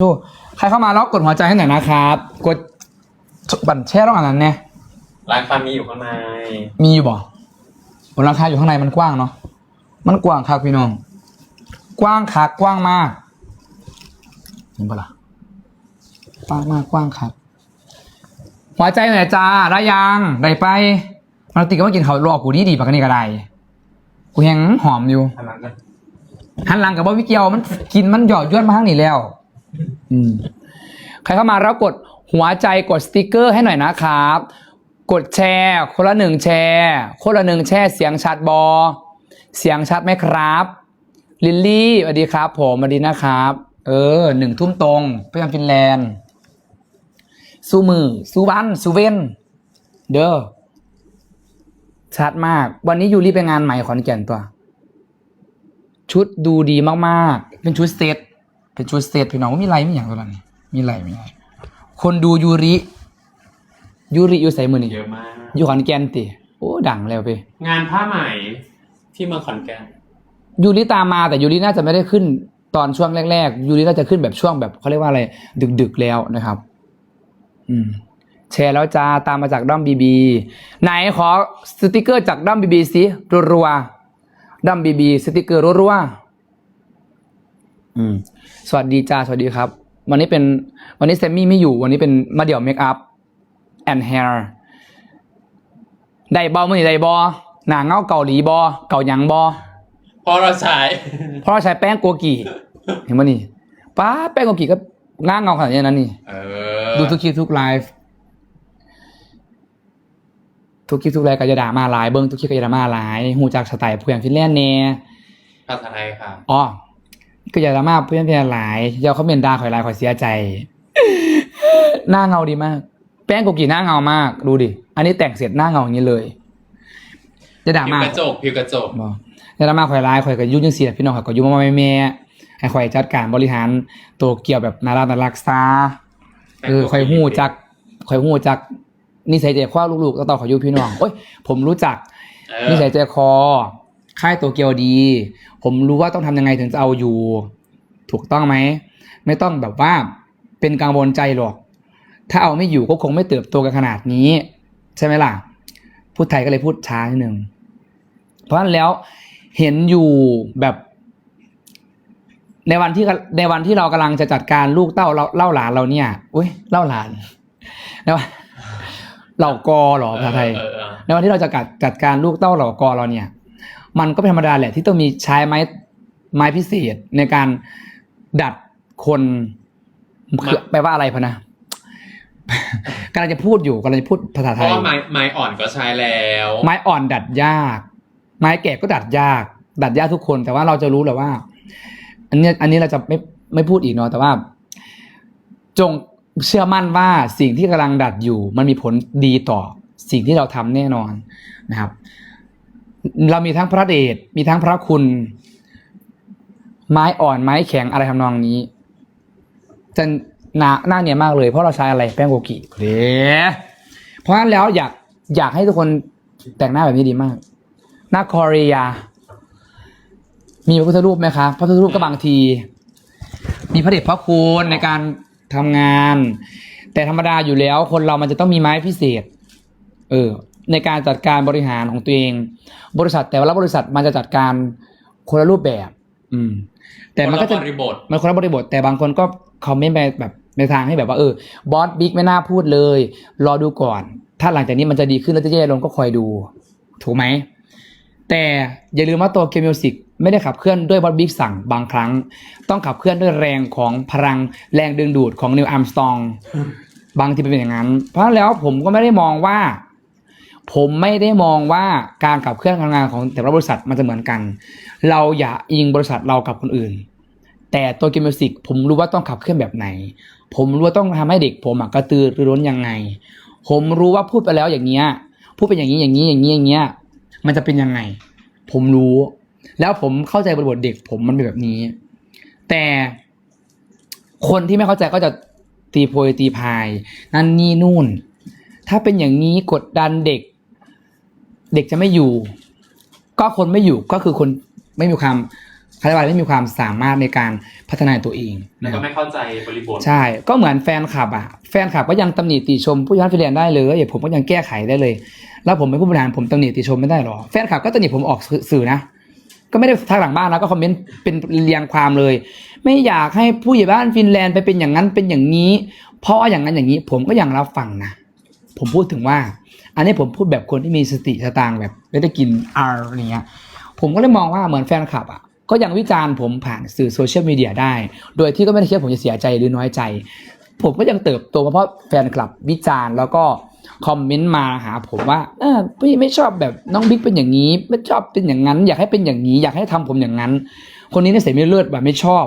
ดูใครเข้ามาแล้วกดหัวใจให้หน่อยนะครับ กดบัตรแช่ต้องอ่านนั้นเนี่ยร้านค้ามีอยู่ข้างในมีอยู่บ่บนราคาอยู่ข้างในมันกว้างเนาะมันกว้างครับพี่น้อง กว้างคักกว้างมากเห็นปะล่ะกว้างมากกว้างครับหัวใจหน่อยจ้าได้ยังได้ไปมันติก็มากินเขาวรอกูดีดีๆปากกันนี่ก็ได้กูยังหอมอยู่อันนั้นนะหันหลังกับบ่วิเกียวมันกินมันหยอดย้วนมาข้างนี้แล้วอืม ใครเข้ามาแล้วกดหัวใจกดสติกเกอร์ให้หน่อยนะครับ กดแชร์ คนละหนึ่งแชร์ คนละหนึ่งแชร์เสียงชัดบอ เสียงชัดไหมครับ ลิลลี่สวัสดีครับ ผมสวัสดีนะครับ เออหนึ่งทุ่มตรงพยายามฟินแลนด์สู้มือสู้บ้านสู้เว้น เด้อชัดมาก วันนี้ยูรีไปงานใหม่ขอนแก่นตัว ชุดดูดีมากๆ เป็นชุดเซต เป็นชุดเซตพี่น้องว่ามีไรไม่อย่างตัวนั้นมีไรไม่ไรคนดูยูริยูริอยู่ใส่มือนี่เยอะมากอยู่ขอนแก่นติโอ้ดังแล้วไปงานผ้าไหมที่เมืองขอนแก่นยูริตามมาแต่ยูริน่าจะไม่ได้ขึ้นตอนช่วงแรกๆยูริน่าจะขึ้นแบบช่วงแบบเขาเรียกว่าอะไร ดึกๆแล้วนะครับ อืมแชร์แล้วจ้าตามมาจากด้อมบีบีไหนขอสติกเกอร์จากด้อมบีบีสิรัวๆด้อมบีบีสติกเกอร์รัวๆ อืมสวัสดีจ้าสวัสดีครับ วันนี้เป็นวันนี้แซมมี่ไม่อยู่ วันนี้เป็นมาเดี่ยวเมคอัพแอนด์ hair ได้บอมือนี่ได้บอหนาเงาเกาหลีบอเกาหยังบอเพราะเราใช้เพราะเราใช้แป้งโกกีเห็นไหมนี่ป้าแป้งโกกีก็ง่างเงาขนาดนี้นะนี่เออดูทุกคลิปทุกไลฟ์ทุกคลิปทุกไลฟ์ก็จะด่ามาหลายเบิ้งทุกคลิปก็จะด่ามาหลายหูจากสไตล์เพื่อนฟินแลนด์เน่ภาษาไทยค่ะอ๋อ ก็อย่าด่ามาเพื่อนเพื่อนหลายเดี๋ยวเขาเมนด่าข่อยหลายข่อยเสียใจ หน้าเงาดีมาก แป้งโกกีหน้าเงามาก ดูดิ อันนี้แต่งเสร็จหน้าเงาอย่างนี้เลยจะด่าผิวมากกระจกผิวกระจกบอกจะด่ามาข่อยหลายข่อยก็ยุ่งจังเสียพี่น้องข่อยก็ยุ่งมาแม่ๆให้ข่อยจัดการบริหารตัวเกี่ยวแบบนารานารักษาเออข่อยหู้จักข่อยหู้จักนิสัยใจคว้าลูกๆต้องต่อขอยอยูพี่น้องโอ้ยผมรู้จักเออนิสัยใจคอ ค่ายตัวเกียวดี ผมรู้ว่าต้องทำยังไงถึงจะเอาอยู่ ถูกต้องไหม ไม่ต้องแบบว่าเป็นกังวลใจหรอก ถ้าเอาไม่อยู่ก็คงไม่เติบโตกันขนาดนี้ ใช่ไหมล่ะ พูดไทยก็เลยพูดช้านิดนึงเพราะฉะนั้นแล้วเห็นอยู่แบบในวันที่ในวันที่เรากำลังจะจัดการลูกเต้าเราเล่าหลานเราเนี่ยอุ้ยเล่าหลานแล้วเหล่ากอเหรอภาษาไทยเออเออในวันที่เราจะจัดจัดการลูกเต้าเหล่ากอเราเนี่ย มันก็เป็นธรรมดาแหละที่ต้องมีใช้ไม้ไม้พิเศษในการดัดคนคือแปลว่าอะไรพะนะกำลังจะพูดอยู่กำลังจะพูดภาษาเพไทราะยว่าไม้ไม้อ่อนก็ใช้แล้ว ไม้อ่อนดัดยาก ไม้แก่ก็ดัดยาก ดัดยากทุกคน แต่ว่าเราจะรู้แหละว่า อันเนี้ยอันนี้เราจะไม่ไม่พูดอีกเนาะแต่ว่า จงเชื่อมั่นว่าสิ่งที่กำลังดัดอยู่ มันมีผลดีต่อสิ่งที่เราทำแน่นอนนะครับ เรามีทั้งพระเดชมีทั้งพระคุณ ไม้อ่อนไม้แข็งอะไรทำนองนี้จะหนาหน้าเนี่ยนมากเลย เพราะเราใช้อะไรแป้งโกกิเด้เพราะฉะนั้นแล้วอยากอยากให้ทุกคนแต่งหน้าแบบนี้ดีมาก หน้าคอเรีย มีพระพุทธรูปไหมคะพระพุทธรูปก็บางที มีพระเดชพระคุณในการทำงาน แต่ธรรมดาอยู่แล้ว คนเรามันจะต้องมีไม้พิเศษ เออ ในการจัดการบริหารของตัวเอง บริษัทแต่ละบริษัทมันจะจัดการคนละรูปแบบ อืม แต่มันก็จะคนละบริบทมันคนละบริบท แต่บางคนก็คอมเมนต์ไปแบบในทางให้แบบว่าเออบอสบิ๊กไม่น่าพูดเลย รอดูก่อน ถ้าหลังจากนี้มันจะดีขึ้นแล้วจะแย่ลงก็คอยดู ถูกไหม แต่อย่าลืมว่าตัวเกมมิวสิกไม่ได้ขับเคลื่อนด้วยบอสบิ๊กสั่งบางครั้ง ต้องขับเคลื่อนด้วยแรงของพลังแรงดึงดูดของนิวอัมสตองบางทีเป็นอย่างนั้น เพราะฉะนั้นแล้วผมก็ไม่ได้มองว่า ผมไม่ได้มองว่าการขับเคลื่อนการทำงานของแต่ละบริษัทมันจะเหมือนกัน เราอย่าอิงบริษัทเรากับคนอื่น แต่ตัวเกมมิวสิกผมรู้ว่าต้องขับเคลื่อนแบบไหน ผมรู้ว่าต้องทำให้เด็ก ผมกระตือรือร้นยังไง ผมรู้ว่าพูดไปแล้วอย่างเงี้ยพูดเป็นอย่างนี้อย่างนี้อย่างนี้อย่างเงี้ยมันจะเป็นยังไง ผมรู้ แล้วผมเข้าใจบริบทเด็ก ผมมันเป็นแบบนี้ แต่คนที่ไม่เข้าใจก็จะตีโพยตีพาย นั่นนี่นู่น ถ้าเป็นอย่างนี้กดดันเด็ก เด็กจะไม่อยู่ ก็คนไม่อยู่ก็คือคนไม่มีความเขาเรียกว่าไม่มีความสามารถในการพัฒนาตัวเองแล้วนะคก็รับไม่เข้าใจบริบทใช่ ก็เหมือนแฟนคลับอะแฟนคลับก็ยังตำหนิติชม ผู้ยันฟิเรียนได้เลยผมก็ยังแก้ไขได้เลย แล้วผมเป็นผู้บริหารผมตำหนิติชมไม่ได้หรอแฟนคลับก็ตำหนิผมออกสื่อนะ ก็ไม่ได้ทักหลังบ้านนะก็คอมเมนต์เป็นเรียงความเลย ไม่อยากให้ผู้ใหญ่บ้านฟินแลนด์ไปเป็นอย่างนั้นเป็นอย่างนี้ เพราะอย่างนั้นอย่างนี้ ผมก็ยังรับฟังนะ ผมพูดถึงว่า อันนี้ผมพูดแบบคนที่มีสติสตางแบบไม่ได้กินอาร์อะไรเงี้ยผมก็เลยมองว่าเหมือนแฟนคลับอะก็ยังวิจารณ์ผมผ่านสื่อโซเชียลมีเดียได้ โดยที่ก็ไม่ได้คิดผมจะเสียใจหรือน้อยใจ ผมก็ยังเติบโตเพราะแฟนคลับวิจารณ์แล้วก็คอมเมนต์มาหาผมว่าเออพี่ไม่ชอบแบบน้องบิ๊กเป็นอย่างนี้ ไม่ชอบเป็นอย่างนั้น อยากให้เป็นอย่างนี้ อยากให้ทำผมอย่างนั้น คนนี้นิสัยไม่เลือดแบบไม่ชอบ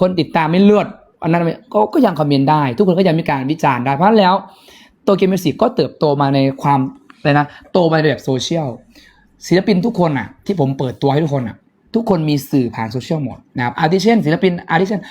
คนติดตามไม่เลือดอันนั้นก็ก็ยังคอมเมนต์ได้ ทุกคนก็ยังมีการวิจารณ์ได้เพราะแล้ว ตัวเกมมิวสิกก็เติบโตมาในความอะไรนะโตมาในแบบโซเชียลศิลปินทุกคนอะ ที่ผมเปิดตัวให้ทุกคนอะ ทุกคนมีสื่อผ่านโซเชียลหมดนะครับอาทิเช่นศิลปินอาทิเช่น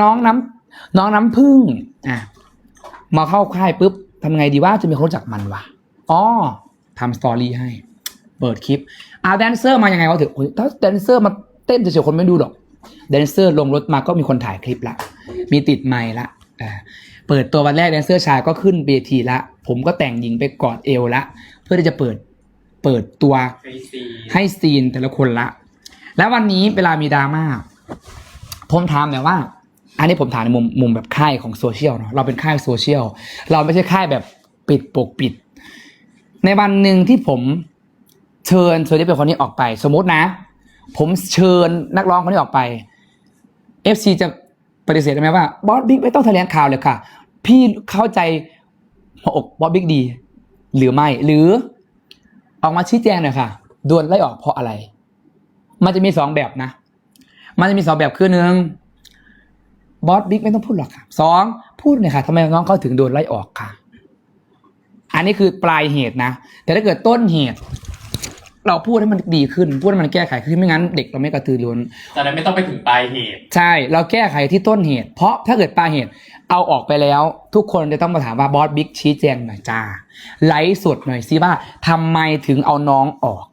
น้องน้ำน้องน้ำพึ่งอะมาเข้าค่ายปุ๊บทำไงดีว่าจะมีคนรู้จักมันวะอ๋อทำสตอรี่ให้ เปิดคลิปอาแดนเซอร์มายังไงวะถึงโอ้ยถ้าแดนเซอร์มาเต้นเฉยๆคนไม่ดูหรอกแดนเซอร์ลงรถมาก็มีคนถ่ายคลิปละมีติดไมค์ละอ่า เปิดตัววันแรกแดนเซอร์ชายก็ขึ้นเวทีละ ผมก็แต่งหญิงไปกอดเอวละ เพื่อที่จะเปิดเปิดตัวให้ซีนแต่ละคนละ แล้ววันนี้เวลามีดราม่าผมถามแต่ว่า อันนี้ผมถามในมุมมุมแบบค่ายของโซเชียลเนาะเราเป็นค่ายโซเชียลเราไม่ใช่ค่ายแบบปิดปกปิด ในวันหนึ่งที่ผมเชิญเชิญที่เป็นคนนี้ออกไป สมมตินะ ผมเชิญนักร้องคนนี้ออกไป FC จะ ปฏิเสธได้ไหมว่าบอสบิ๊กไม่ต้องแถลงข่าวเลยค่ะ พี่เข้าใจหัวอกบอสบิ๊กดี หรือไม่หรือออกมาชี้แจงหน่อยค่ะโดนไล่ออกเพราะอะไร มันจะมีสองแบบนะ มันจะมีสองแบบคือหนึ่งบอสบิ๊กไม่ต้องพูดหรอกค่ะสองพูดหน่อยค่ะทำไมน้องเขาถึงโดนไล่ออกค่ะ อันนี้คือปลายเหตุนะ แต่ถ้าเกิดต้นเหตุ เราพูดให้มันดีขึ้น พูดให้มันแก้ไขขึ้นไม่งั้นเด็กเราไม่กระตือรือร้นตอนนั้นไม่ต้องไปถึงปลายเหตุ ใช่ เราแก้ไขที่ต้นเหตุ เพราะถ้าเกิดปลายเหตุ เอาออกไปแล้ว ทุกคนจะต้องมาถามว่าบอสบิ๊กชี้แจงหน่อยจ้า ไลฟ์สดหน่อยสิว่าทำไมถึงเอาน้องออก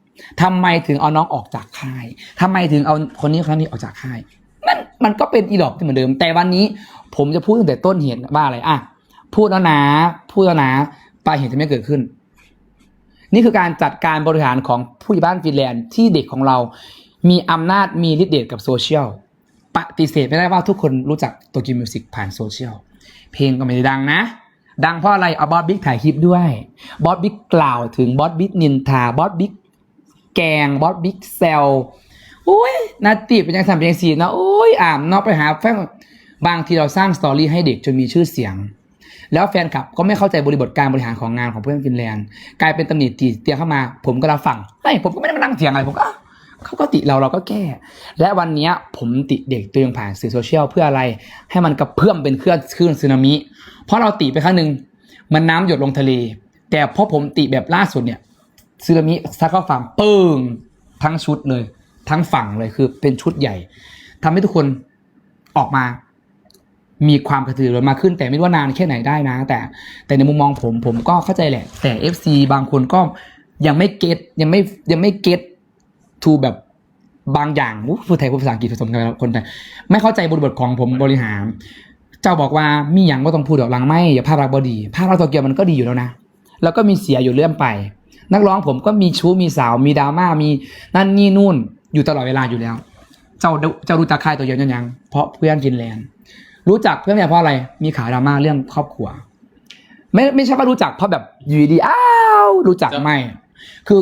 ทำไมถึงเอาน้องออกจากค่ายทำไมถึงเอาคนนี้คนนี้ออกจากค่ายมันมันก็เป็นอีดอกที่เหมือนเดิม แต่วันนี้ผมจะพูดตั้งแต่ต้นเหตุว่าอะไรอะ พูดแล้วนะ พูดแล้วนะ ปลายเหตุจะไม่เกิดขึ้น นี่คือการจัดการบริหารของผู้ใหญ่บ้านฟินแลนด์ที่เด็กของเรา มีอำนาจมีฤทธิ์เดชกับโซเชียลปฏิเสธไม่ได้ว่าทุกคนรู้จักตัวกิมิวสิกผ่านโซเชียลเพลงก็ไม่ได้ดังนะ ดังเพราะอะไรเอาบอสบิ๊กถ่ายคลิปด้วยบอสบิ๊กกล่าวถึงบอสบิ๊กนินทาบอสบิ๊กแกงบอสบิ๊กแซลโอ้ยนาตีเป็นยังสามเป็นยังสี่นะโอ้ยอ่ามนอกไปหาแฟนบางทีเราสร้างสตอรี่ให้เด็กจนมีชื่อเสียง แล้วแฟนคลับก็ไม่เข้าใจบริบทการบริหารของงานของเพื่อนฟินแลนด์กลายเป็นตำหนิตีเตียงเข้ามา ผมก็รับฟังเฮ้ยผมก็ไม่ได้มานั่งเถียงอะไรผมก็เขาก็ติเราเราก็แก้ และวันนี้ผมติเด็กตัวเองผ่านสื่อโซเชียลเพื่ออะไร ให้มันกระเพื่อมเป็นเครื่องคลื่นสึนามิ เพราะเราติไปครั้งหนึ่งมันน้ำหยดลงทะเล แต่พอผมติแบบล่าสุดเนี่ยสึนามิซัดเข้าฝั่งปึ้งทั้งชุดเลย ทั้งฝั่งเลยคือเป็นชุดใหญ่ทำให้ทุกคนออกมา มีความกระตือรือร้นมากขึ้น แต่ไม่รู้ว่านานแค่ไหนได้นะ แต่แต่ในมุมมองผมผมก็เข้าใจแหละ แต่ FC บางคนก็ยังไม่เก็ตยังไม่ยังไม่เก็ตทูแบบบางอย่างอู้พูดไทยพูดภาษาอังกฤษผสมกันแล้วคนไทยไม่เข้าใจบริบทของผมบริหาร เจ้าบอกว่ามีอย่างก็ต้องพูดดอกลังไม่อย่าภาพลักษณ์บดี ภาพลักษณ์โตเกียวมันก็ดีอยู่แล้วนะ แล้วก็มีเสียอยู่เรื่อยไป นักร้องผมก็มีชู้มีสาวมีดราม่ามีนั่นนี่นู่นอยู่ตลอดเวลาอยู่แล้ว เจ้าเจ้ารู้จักค่ายตัวเดียวยังยังเพราะเพื่อนฟินแลนด์ รู้จักเพื่อนเนี่ยเพราะอะไร มีข่าวดราม่าเรื่องครอบครัว ไม่ไม่ใช่ว่ารู้จักเพราะแบบอยู่ดีๆอ้าวรู้จักไม่ คือ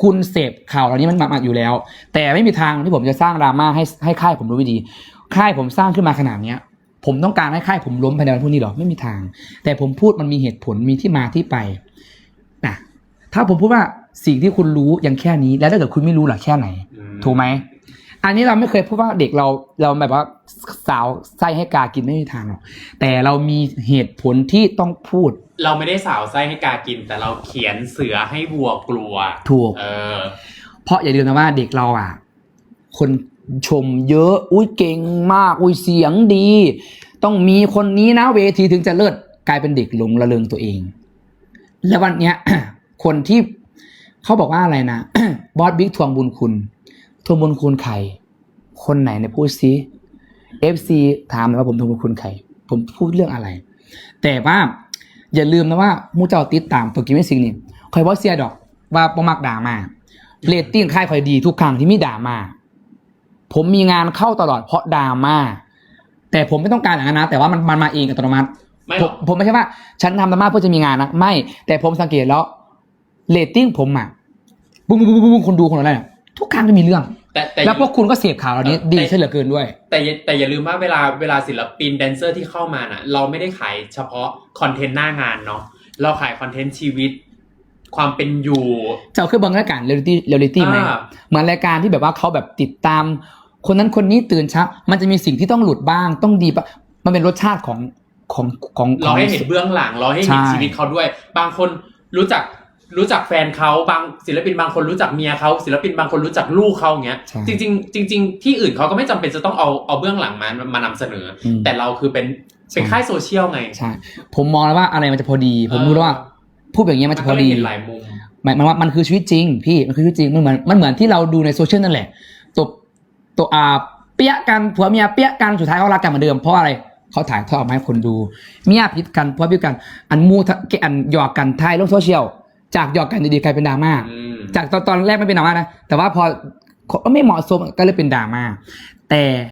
คุณเสพข่าวเหล่านี้มันมาอยู่แล้ว แต่ไม่มีทางที่ผมจะสร้างดราม่าให้ให้ค่ายผมรู้วิธีค่ายผมสร้างขึ้นมาขนาดเนี้ย ผมต้องการให้ค่ายผมล้มภายในวันพรุ่งนี้หรอไม่มีทาง แต่ผมพูดมันมีเหตุผลมีที่มาที่ไปนะถ้าผมพูดว่าสิ่งที่คุณรู้ยังแค่นี้ แล้วถ้าเกิดคุณไม่รู้ล่ะแค่ไหน ถูกไหม อันนี้เราไม่เคยพูดว่าเด็กเราเราแบบว่าสาวไส้ให้กากินไม่มีทางหรอกแต่เรามีเหตุผลที่ต้องพูด เราไม่ได้สาวไส้ให้กากิน แต่เราเขียนเสือให้วัวกลัว ถูก เออ เพราะอย่าลืมนะว่าเด็กเราอะ คนชมเยอะ อุ้ยเก่งมาก อุ้ยเสียงดี ต้องมีคนนี้นะเวทีถึงจะเลิศกลายเป็นเด็กหลงระเริงตัวเอง แล้ววันเนี้ยคนที่เขาบอกว่าอะไรนะบอสบิ๊กทวงบุญคุณ ทวงบุญคุณใครคนไหนเนี่ยพูดซิ FC ถามเลยว่าผมทวงคุณใครผมพูดเรื่องอะไร แต่ว่าอย่าลืมนะว่ามูเจ้าติดตามตัวกิมไม่สิ่งนี่คอยว่าเสียดอก ว่าประมักด่ามาเรตติ้งค่ายคอยดีทุกครั้งที่มีด่ามา ผมมีงานเข้าตลอดเพราะด่ามาแต่ผมไม่ต้องการอย่างนั้นนะ แต่ว่ามันมันมาเองอัตโนมัติไม่ผหรมอกผมไม่ใช่ว่า ฉันทำธรรมะเพื่อจะมีงานนะไม่ แต่ผมสังเกตแล้วเรตติ้งผมอะบุ้งบุ้งบุ้งบุ้งคนดูคนอะไรเนี่ย ทุกครั้งจะมีเรื่อง แต่แต่แล้วพวกคุณก็เสพข่าวเหล่านี้แต่ดีใช่เหลือเกินด้วย แต่อย่าแต่อย่าลืมว่าเวลาเวลาศิลปินแดนเซอร์ที่เข้ามาน่ะ เราไม่ได้ขายเฉพาะคอนเทนต์หน้างานเนาะเราขายคอนเทนต์ชีวิต ความเป็นอยู่จะเอาขึ้นบางรายการเรียลิตี้เรียลิตี้ไหมอ่าเหมือนรายการที่แบบว่าเขาแบบติดตาม คนนั้นคนนี้ตื่นเช้ามันจะมีสิ่งที่ต้องหลุดบ้างต้องดีบ้างมันเป็นรสชาติของของของขเราองให้เห็นเบื้องหลังเราให้เห็นใช่ชีวิตเขาด้วย บางคนรู้จัก รู้จักแฟนเขาบางศิลปินบางคนรู้จักเมียเขาศิลปินบางคนรู้จักลูกเขาอย่างเงี้ย ใช่จริงๆจริง ๆ ที่อื่นเขาก็ไม่จำเป็นจะต้องเอาเอาเบื้องหลังมามานำเสนออมแต่เราคือเป็นเป็นใช่ค่ายโซเชียลไง ใช่ผมมองแล้วว่าอะไรมันจะพอดี ผมรู้แล้วว่าพูดแบบนี้มันจะพอดี ก็เลยเห็นหลายมุม หมายมันว่ามันคือชีวิตจริงพี่มันคือชีวิตจริงมันเหมือนมันเหมือนที่เราดูในโซเชียลนั่นแหละตัวตัวอ่าเปี้ยกันผัวเมียเปี้ยกันสุดท้ายเขารักกันเหมือนเดิมเพราะอะไรเขาถ่ายทอดออกมาให้คนดูเมียพิดกันผัวพิดกันอันมูทะอันหยอกกันทายลงโซเชียล จากหยอกกันดีๆกลายเป็นดราม่าอืมจากตอนตอนแรกไม่เป็นดราม่านะแต่ว่าพอไม่เหมาะสมก็เลยเป็นดราม่าแต่